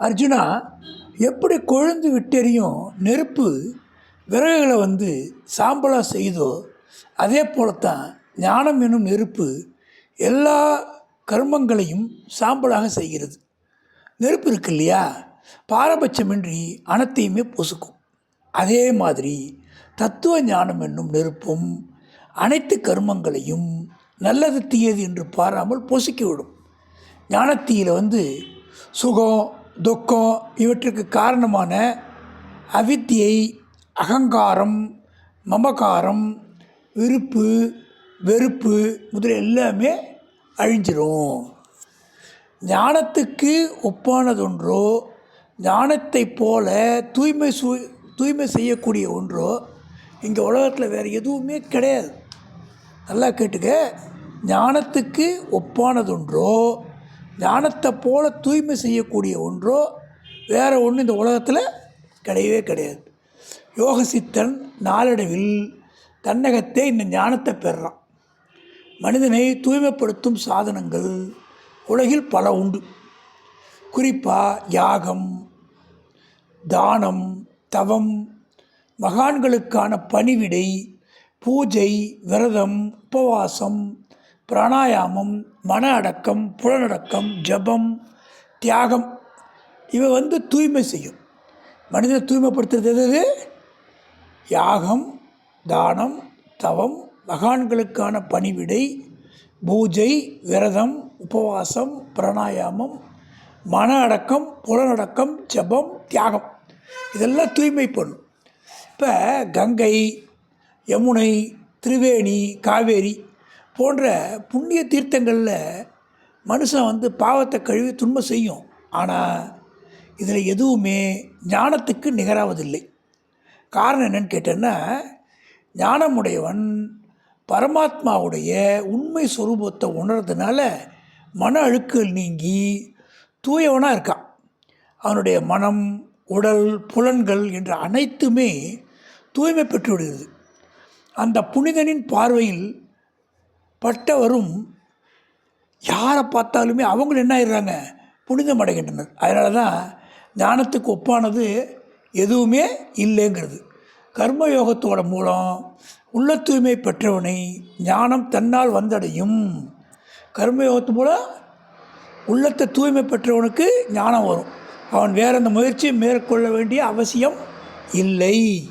அர்ஜுனா எப்படி கொழுந்து விட்டெறியும் நெருப்பு விறகுகளை வந்து சாம்பலாக செய்தோ அதே போலத்தான் ஞானம் என்னும் நெருப்பு எல்லா கர்மங்களையும் சாம்பலாக செய்கிறது. நெருப்பு இருக்கு இல்லையா? பாரபட்சமின்றி அனைத்தையுமே பொசுக்கும். அதே மாதிரி தத்துவ ஞானம் என்னும் நெருப்பும் அனைத்து கர்மங்களையும் நல்லது தீயது என்று பாராமல் பொசுக்கிவிடும். ஞானத்தீயில் வந்து சுகம் துக்கம் இவற்றுக்கு காரணமான அவித்தியை அகங்காரம் மமகாரம் விருப்பு வெறுப்பு முதல் எல்லாமே அழிஞ்சிரும். ஞானத்துக்கு ஒப்பானதொன்றோ ஞானத்தைப் போல தூய்மை சு தூய்மை செய்யக்கூடிய ஒன்றோ இங்கே உலகத்தில் வேறு எதுவுமே கிடையாது. நல்லா கேட்டுக்க. ஞானத்துக்கு ஒப்பானதொன்றோ ஞானத்தை போல தூய்மை செய்யக்கூடிய ஒன்றோ வேறு ஒன்று இந்த உலகத்தில் கிடையவே கிடையாது. யோக சித்தன் நாளடைவில் தன்னகத்தே இந்த ஞானத்தை பெறுறான். மனிதனை தூய்மைப்படுத்தும் சாதனங்கள் உலகில் பல உண்டு. குறிப்பாக யாகம் தானம் தவம் மகான்களுக்கான பணிவிடை பூஜை விரதம் உபவாசம் பிராணாயாமம் மன அடக்கம் புலனடக்கம் ஜபம் தியாகம் இவை வந்து தூய்மை செய்யும். மனிதனை தூய்மைப்படுத்துறது எது? யாகம் தானம் தவம் மகான்களுக்கான பணிவிடை பூஜை விரதம் உபவாசம் பிராணாயாமம் மன அடக்கம் புலனடக்கம் ஜபம் தியாகம். இதெல்லாம் தூய்மை பண்ணும் இப்போ கங்கை யமுனை திரிவேணி காவேரி போன்ற புண்ணிய தீர்த்தங்களில் மனுஷன் வந்து பாவத்தை கழுவி துன்பம் செய்யும். ஆனால் இதில் எதுவுமே ஞானத்துக்கு நிகராவதில்லை. காரணம் என்னன்னு கேட்டேன்னா ஞானமுடையவன் பரமாத்மாவுடைய உண்மை சுரூபத்தை உணர்றதுனால மன அழுக்குகள் நீங்கி தூயவனாக இருக்கான். அவனுடைய மனம் உடல் புலன்கள் என்ற அனைத்துமே தூய்மை பெற்று விடுகிறது. அந்த புனிதனின் பார்வையில் பட்டவரும் யாரை பார்த்தாலுமே அவங்களும் என்ன ஆயிடுறாங்க? புனிதம் அடைகின்றனர். அதனால தான் ஞானத்துக்கு ஒப்பானது எதுவுமே இல்லைங்கிறது. கர்மயோகத்தோட மூலம் உள்ள தூய்மை பெற்றவனை ஞானம் தன்னால் வந்தடையும். கர்மயோகத்து மூலம் உள்ளத்தை தூய்மை பெற்றவனுக்கு ஞானம் வரும். அவன் வேற அந்த முயற்சியை மேற்கொள்ள வேண்டிய அவசியம் இல்லை.